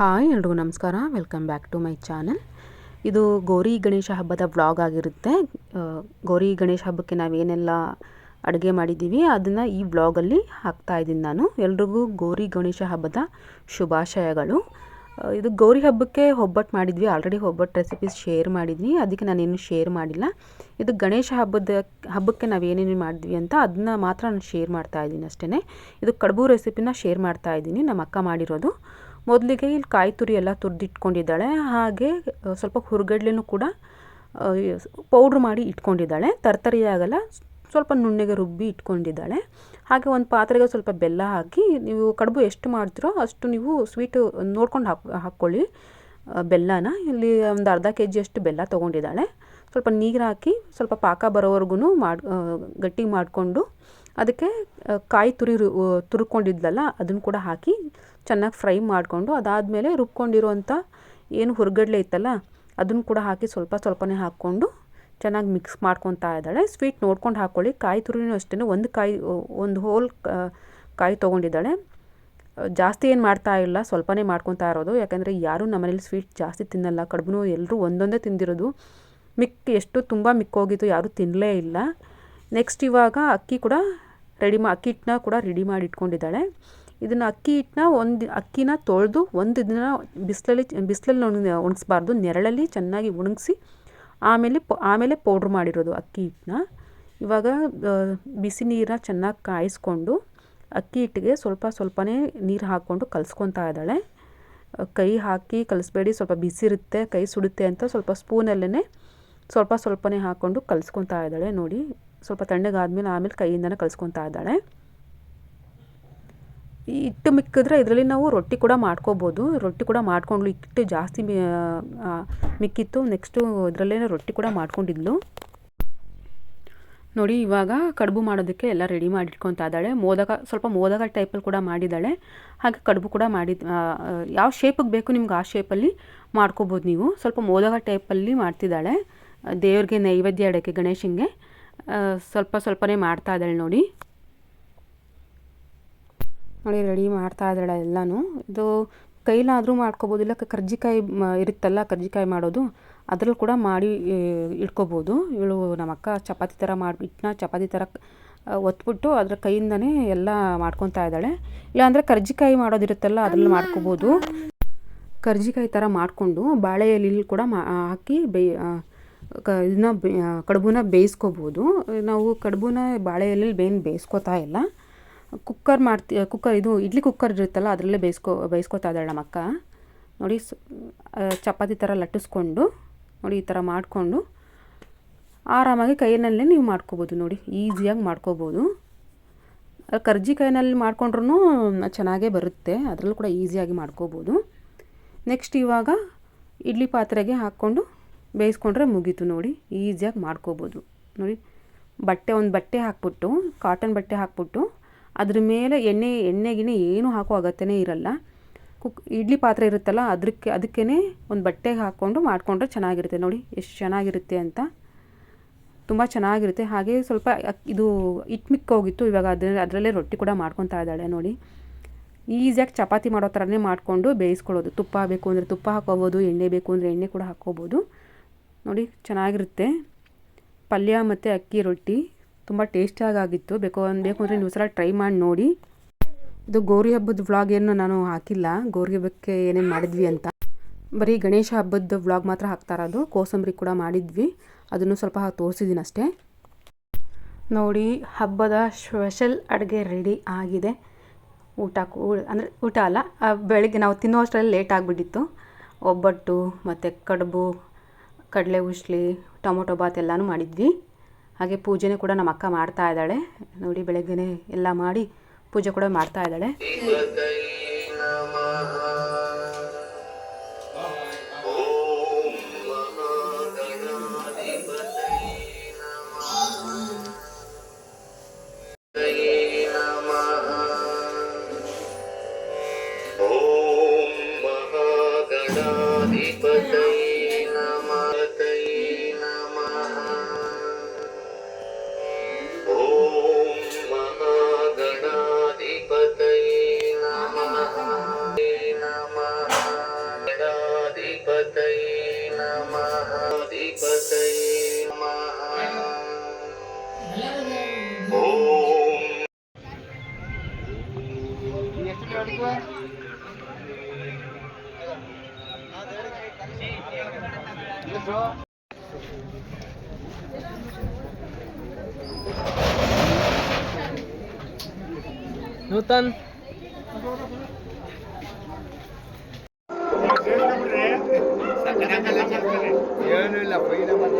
Hi, ಎಲ್ರಿಗೂ ನಮಸ್ಕಾರ. Welcome back to my channel ಇದು ಗೌರಿ ಗಣೇಶ ಹಬ್ಬದ ವ್ಲಾಗ್ ಆಗಿರುತ್ತೆ. ಗೌರಿ ಗಣೇಶ ಹಬ್ಬಕ್ಕೆ ನಾವೇನೆಲ್ಲ ಅಡುಗೆ ಮಾಡಿದ್ದೀವಿ, ಅದನ್ನು ಈ ವ್ಲಾಗಲ್ಲಿ ಹಾಕ್ತಾ ಇದ್ದೀನಿ ನಾನು. ಎಲ್ರಿಗೂ ಗೌರಿ ಗಣೇಶ ಹಬ್ಬದ ಶುಭಾಶಯಗಳು. ಇದು ಗೌರಿ ಹಬ್ಬಕ್ಕೆ ಒಬ್ಬಟ್ಟು ಮಾಡಿದ್ವಿ ಆಲ್ರೆಡಿ ಒಬ್ಬಟ್ಟು ರೆಸಿಪೀಸ್ ಶೇರ್ ಮಾಡಿದ್ವಿ, ಅದಕ್ಕೆ ನಾನೇನು ಶೇರ್ ಮಾಡಿಲ್ಲ. ಇದು ಗಣೇಶ ಹಬ್ಬದ, ಹಬ್ಬಕ್ಕೆ ನಾವು ಏನೇನು ಮಾಡಿದ್ವಿ ಅಂತ ಅದನ್ನ ಮಾತ್ರ ನಾನು ಶೇರ್ ಮಾಡ್ತಾ ಇದ್ದೀನಿ ಅಷ್ಟೇ ಇದು ಕಡುಬು ರೆಸಿಪಿನ ಶೇರ್ ಮಾಡ್ತಾ ಇದ್ದೀನಿ, ನಮ್ಮ ಅಕ್ಕ ಮಾಡಿರೋದು. ಮೊದಲಿಗೆ ಇಲ್ಲಿ ಕಾಯಿ ತುರಿ ಎಲ್ಲ ತುರಿದಿಟ್ಕೊಂಡಿದ್ದಾಳೆ. ಹಾಗೆ ಸ್ವಲ್ಪ ಹುರ್ಗಡ್ಲೆನೂ ಕೂಡ ಪೌಡ್ರ್ ಮಾಡಿ ಇಟ್ಕೊಂಡಿದ್ದಾಳೆ. ತರ್ತರಿ ಆಗಲ್ಲ, ಸ್ವಲ್ಪ ನುಣ್ಣಗೆ ರುಬ್ಬಿ ಇಟ್ಕೊಂಡಿದ್ದಾಳೆ. ಹಾಗೆ ಒಂದು ಪಾತ್ರೆಗೆ ಸ್ವಲ್ಪ ಬೆಲ್ಲ ಹಾಕಿ, ನೀವು ಕಡುಬು ಎಷ್ಟು ಮಾಡ್ತೀರೋ ಅಷ್ಟು ನೀವು ಸ್ವೀಟು ನೋಡ್ಕೊಂಡು ಹಾಕ್, ಹಾಕ್ಕೊಳ್ಳಿ. ಬೆಲ್ಲನ. ಇಲ್ಲಿ ಒಂದು ಅರ್ಧ ಕೆ ಜಿಯಷ್ಟು ಬೆಲ್ಲ ತೊಗೊಂಡಿದ್ದಾಳೆ. ಸ್ವಲ್ಪ ನೀರು ಹಾಕಿ, ಸ್ವಲ್ಪ ಪಾಕ ಬರೋವರೆಗೂ ಮಾಡಿ ಗಟ್ಟಿ ಮಾಡಿಕೊಂಡು, ಅದಕ್ಕೆ ಕಾಯಿ ತುರಿ ತುರ್ಕೊಂಡಿದ್ಲಲ್ಲ, ಅದನ್ನು ಕೂಡ ಹಾಕಿ ಚೆನ್ನಾಗಿ ಫ್ರೈ ಮಾಡಿಕೊಂಡು ಅದಾದಮೇಲೆ ರುಬ್ಕೊಂಡಿರೋಂಥ ಏನು ಹುರ್ಗಡ್ಲೆ ಇತ್ತಲ್ಲ, ಅದನ್ನು ಕೂಡ ಹಾಕಿ ಸ್ವಲ್ಪ ಸ್ವಲ್ಪನೇ ಹಾಕ್ಕೊಂಡು ಚೆನ್ನಾಗಿ ಮಿಕ್ಸ್ ಮಾಡ್ಕೊತಾ ಇದ್ದಾಳೆ. ಸ್ವೀಟ್ ನೋಡ್ಕೊಂಡು ಹಾಕ್ಕೊಳ್ಳಿ. ಕಾಯಿ ತುರಿನೂ ಅಷ್ಟೇ, ಒಂದು ಕಾಯಿ, ಒಂದು ಹೋಲ್ ಕಾಯಿ ತೊಗೊಂಡಿದ್ದಾಳೆ. ಜಾಸ್ತಿ ಏನು ಮಾಡ್ತಾ ಇಲ್ಲ, ಸ್ವಲ್ಪನೇ ಮಾಡ್ಕೊತಾ ಇರೋದು. ಯಾಕಂದರೆ ಯಾರೂ ನಮ್ಮನೇಲಿ ಸ್ವೀಟ್ ಜಾಸ್ತಿ ತಿನ್ನಲ್ಲ. ಕಡುಬು ಎಲ್ಲರೂ ಒಂದೊಂದೇ ತಿಂದಿರೋದು. ಮಿಕ್, ಎಷ್ಟು ತುಂಬ ಮಿಕ್ಕೋಗಿತ್ತು, ಯಾರೂ ತಿನ್ನಲೇ ಇಲ್ಲ. ನೆಕ್ಸ್ಟ್ ಇವಾಗ ಅಕ್ಕಿ ಕೂಡ ರೆಡಿ ಮಾ, ಅಕ್ಕಿ ಹಿಟ್ಟನ್ನ ಕೂಡ ರೆಡಿ ಮಾಡಿ ಇಟ್ಕೊಂಡಿದ್ದಾಳೆ. ಇದನ್ನು ಅಕ್ಕಿ ಹಿಟ್ಟನ್ನ ಒಂದು ಅಕ್ಕಿನ ತೊಳೆದು ಒಂದು ದಿನ ಬಿಸಿಲಲ್ಲಿ ಬಿಸಿಲಲ್ಲಿ ಒಣ ಒಣಗಿಸ್ಬಾರ್ದು ನೆರಳಲ್ಲಿ ಚೆನ್ನಾಗಿ ಒಣಗಿಸಿ ಆಮೇಲೆ ಪ, ಆಮೇಲೆ ಪೌಡ್ರ್ ಮಾಡಿರೋದು ಅಕ್ಕಿ ಹಿಟ್ಟನ್ನ. ಇವಾಗ ಬಿಸಿ ನೀರನ್ನ ಚೆನ್ನಾಗಿ ಕಾಯಿಸ್ಕೊಂಡು ಅಕ್ಕಿ ಹಿಟ್ಟಿಗೆ ಸ್ವಲ್ಪ ಸ್ವಲ್ಪನೇ ನೀರು ಹಾಕ್ಕೊಂಡು ಕಲಿಸ್ಕೊತಾ ಇದ್ದಾಳೆ. ಕೈ ಹಾಕಿ ಕಲಿಸ್ಬೇಡಿ. ಸ್ವಲ್ಪ ಬಿಸಿ ಇರುತ್ತೆ, ಕೈ ಸುಡುತ್ತೆ ಅಂತ ಸ್ವಲ್ಪ ಸ್ಪೂನಲ್ಲೇ ಸ್ವಲ್ಪ ಸ್ವಲ್ಪನೇ ಹಾಕ್ಕೊಂಡು ಕಲಿಸ್ಕೊತಾ ಇದ್ದಾಳೆ. ನೋಡಿ, ಸ್ವಲ್ಪ ತಣ್ಣಗಾದ್ಮೇಲೆ ಆಮೇಲೆ ಕೈಯಿಂದನೇ ಕಲಿಸ್ಕೊತಾ ಇದ್ದಾಳೆ. ಹಿಟ್ಟು ಮಿಕ್ಕಿದ್ರೆ ಇದರಲ್ಲಿ ನಾವು ರೊಟ್ಟಿ ಕೂಡ ಮಾಡ್ಕೋಬೋದು. ರೊಟ್ಟಿ ಕೂಡ ಮಾಡ್ಕೊಂಡ್ಲು ಹಿಟ್ಟು ಜಾಸ್ತಿ ಮಿಕ್ಕಿತ್ತು. ನೆಕ್ಸ್ಟು ಇದರಲ್ಲೇ ರೊಟ್ಟಿ ಕೂಡ ಮಾಡ್ಕೊಂಡಿದ್ಲು. ನೋಡಿ, ಇವಾಗ ಕಡುಬು ಮಾಡೋದಕ್ಕೆ ಎಲ್ಲ ರೆಡಿ ಮಾಡಿ ಇಟ್ಕೊತಾ ಇದ್ದಾಳೆ. ಮೋದಕ, ಸ್ವಲ್ಪ ಮೋದಕ ಟೈಪಲ್ಲಿ ಕೂಡ ಮಾಡಿದ್ದಾಳೆ. ಹಾಗೆ ಕಡುಬು ಕೂಡ ಮಾಡಿ ಯಾವ ಶೇಪಿಗೆ ಬೇಕು ನಿಮ್ಗೆ ಆ ಶೇಪಲ್ಲಿ ಮಾಡ್ಕೋಬೋದು ನೀವು. ಸ್ವಲ್ಪ ಮೋದಕ ಟೈಪಲ್ಲಿ ಮಾಡ್ತಿದ್ದಾಳೆ. ದೇವ್ರಿಗೆ ನೈವೇದ್ಯ ಇಡೋಕ್ಕೆ ಗಣೇಶನಿಗೆ. ಸ್ವಲ್ಪ ಸ್ವಲ್ಪನೇ ಮಾಡ್ತಾ ಇದ್ದಾಳೆ ನೋಡಿ. ನೋಡಿ ರೆಡಿ ಮಾಡ್ತಾ ಇದ್ದಾಳೆ ಎಲ್ಲನೂ. ಇದು ಕೈಲಾದರೂ ಮಾಡ್ಕೋಬೋದು ಇಲ್ಲ ಕರ್ಜಿಕಾಯಿ ಮ- ಇರುತ್ತಲ್ಲ ಕರ್ಜಿಕಾಯಿ ಮಾಡೋದು ಅದರಲ್ಲಿ ಕೂಡ ಮಾಡಿ ಇಟ್ಕೋಬೋದು. ಇವಳು ನಮ್ಮ ಅಕ್ಕ ಚಪಾತಿ ಥರ ಮಾಡಿ ಹಿಟ್ಟನ್ನ ಚಪಾತಿ ಥರ ಒತ್ಬಿಟ್ಟು ಅದರ ಕೈಯಿಂದನೇ ಎಲ್ಲ ಮಾಡ್ಕೊತಾ ಇದ್ದಾಳೆ. ಇಲ್ಲಾಂದರೆ ಕರ್ಜಿಕಾಯಿ ಮಾಡೋದಿರುತ್ತಲ್ಲ ಅದರಲ್ಲಿ ಮಾಡ್ಕೋಬೋದು. ಕರ್ಜಿಕಾಯಿ ಥರ ಮಾಡಿಕೊಂಡು ಬಾಳೆ ಎಲೆಲಿ ಕೂಡ ಮಾ ಹಾಕಿ ಬೇ ಕ ಇದನ್ನ ಬೇ ಕಡುಬನ್ನ ಕಡುಬುನ ಬೇಯಿಸ್ಕೋಬೋದು. ನಾವು ಕಡುಬುನ ಬಾಳೆ ಎಲೆಲಿ ಬೇನ್ ಬೇಯಿಸ್ಕೋತಾ ಇಲ್ಲ. ಕುಕ್ಕರ್ ಮಾಡ್ತಿ, ಕುಕ್ಕರ್ ಇದು ಇಡ್ಲಿ ಕುಕ್ಕರ್ ಇರುತ್ತಲ್ಲ, ಅದರಲ್ಲೇ ಬೇಯಿಸ್ಕೊ, ಬೇಯಿಸ್ಕೊತಾ ಇದ್ದಾಳೆ ನಮ್ಮಕ್ಕ ನೋಡಿ ಚಪಾತಿ ಥರ ಲಟ್ಟಿಸ್ಕೊಂಡು, ನೋಡಿ ಈ ಥರ ಮಾಡಿಕೊಂಡು, ಆರಾಮಾಗಿ ಕೈಯಲ್ಲೇ ನೀವು ಮಾಡ್ಕೋಬೋದು ನೋಡಿ, ಈಸಿಯಾಗಿ ಮಾಡ್ಕೋಬೋದು. ಕರ್ಜಿಕಾಯಿನಲ್ಲಿ ಮಾಡಿಕೊಂಡ್ರೂ ಚೆನ್ನಾಗೇ ಬರುತ್ತೆ, ಅದರಲ್ಲೂ ಕೂಡ ಈಸಿಯಾಗಿ ಮಾಡ್ಕೋಬೋದು. ನೆಕ್ಸ್ಟ್ ಇವಾಗ ಇಡ್ಲಿ ಪಾತ್ರೆಗೆ ಹಾಕ್ಕೊಂಡು ಬೇಯಿಸ್ಕೊಂಡ್ರೆ ಮುಗೀತು ನೋಡಿ, ಈಸಿಯಾಗಿ ಮಾಡ್ಕೋಬೋದು. ನೋಡಿ, ಬಟ್ಟೆ, ಒಂದು ಬಟ್ಟೆ ಹಾಕ್ಬಿಟ್ಟು, ಕಾಟನ್ ಬಟ್ಟೆ ಹಾಕ್ಬಿಟ್ಟು ಅದ್ರ ಮೇಲೆ ಎಣ್ಣೆ ಎಣ್ಣೆ, ಗಿಣ್ಣೆ ಏನೂ ಹಾಕೋ ಅಗತ್ಯನೇ ಇರಲ್ಲ. ಕುಕ್, ಇಡ್ಲಿ ಪಾತ್ರೆ ಇರುತ್ತಲ್ಲ ಅದಕ್ಕೆ ಅದಕ್ಕೇ ಒಂದು ಬಟ್ಟೆಗೆ ಹಾಕ್ಕೊಂಡು ಮಾಡಿಕೊಂಡ್ರೆ ಚೆನ್ನಾಗಿರುತ್ತೆ. ನೋಡಿ, ಎಷ್ಟು ಚೆನ್ನಾಗಿರುತ್ತೆ ಅಂತ. ತುಂಬ ಚೆನ್ನಾಗಿರುತ್ತೆ. ಹಾಗೆ ಸ್ವಲ್ಪ ಇದು ಹಿಟ್ಟು ಮಿಕ್ಕೋಗಿತ್ತು. ಇವಾಗ ಅದ್ರ ಅದರಲ್ಲೇ ರೊಟ್ಟಿ ಕೂಡ ಮಾಡ್ಕೊತಾ ಇದ್ದಾಳೆ. ನೋಡಿ, ಈಸಿಯಾಗಿ ಚಪಾತಿ ಮಾಡೋ ಥರನೇ ಮಾಡಿಕೊಂಡು ಬೇಯಿಸ್ಕೊಳ್ಳೋದು. ತುಪ್ಪ ಬೇಕು ಅಂದರೆ ತುಪ್ಪ ಹಾಕೋಬೋದು ಎಣ್ಣೆ ಬೇಕು ಅಂದರೆ ಎಣ್ಣೆ ಕೂಡ ಹಾಕ್ಕೋಬೋದು. ನೋಡಿ, ಚೆನ್ನಾಗಿರುತ್ತೆ. ಪಲ್ಯ ಮತ್ತು ಅಕ್ಕಿ ರೊಟ್ಟಿ. ತುಂಬ ಟೇಸ್ಟಿಯಾಗಿ ಆಗಿತ್ತು ಬೇಕು ಬೇಕು ಅಂದರೆ ನೀವು ಸಲ ಟ್ರೈ ಮಾಡಿ ನೋಡಿ. ಇದು ಗೌರಿ ಹಬ್ಬದ ವ್ಲಾಗ್ ಏನು ನಾನು ಹಾಕಿಲ್ಲ. ಗೌರಿ ಹಬ್ಬಕ್ಕೆ ಏನೇನು ಮಾಡಿದ್ವಿ ಅಂತ. ಬರೀ ಗಣೇಶ ಹಬ್ಬದ ವ್ಲಾಗ್ ಮಾತ್ರ ಹಾಕ್ತಾ ಅದು ಕೋಸಂಬರಿ ಕೂಡ ಮಾಡಿದ್ವಿ. ಅದನ್ನು ಸ್ವಲ್ಪ ತೋರಿಸಿದ್ದೀನಿ ಅಷ್ಟೇ. ನೋಡಿ, ಹಬ್ಬದ ಸ್ಪೆಷಲ್ ಅಡುಗೆ ರೆಡಿ ಆಗಿದೆ. ಊಟ ಅಂದರೆ ಊಟ ಅಲ್ಲ ಬೆಳಗ್ಗೆ ನಾವು ತಿನ್ನುವಷ್ಟರಲ್ಲಿ ಲೇಟ್ ಆಗಿಬಿಟ್ಟಿತ್ತು. ಒಬ್ಬಟ್ಟು, ಮತ್ತು ಕಡುಬು, ಕಡಲೆ ಉಸ್ಲಿ, ಟೊಮೊಟೊ ಬಾತ್ ಎಲ್ಲನೂ ಮಾಡಿದ್ವಿ. ಹಾಗೆ ಪೂಜೆನೇ ಕೂಡ ನಮ್ಮ ಅಕ್ಕ ಮಾಡ್ತಾ ಇದ್ದಾಳೆ. ನೋಡಿ ಬೆಳಗ್ಗೆನೇ ಎಲ್ಲ ಮಾಡಿ ಪೂಜೆ ಕೂಡ ಮಾಡ್ತಾ ಇದ್ದಾಳೆ. ನೂತನ್ ಏನು ಇಲ್ಲ ಪೈಲ ಬಂದ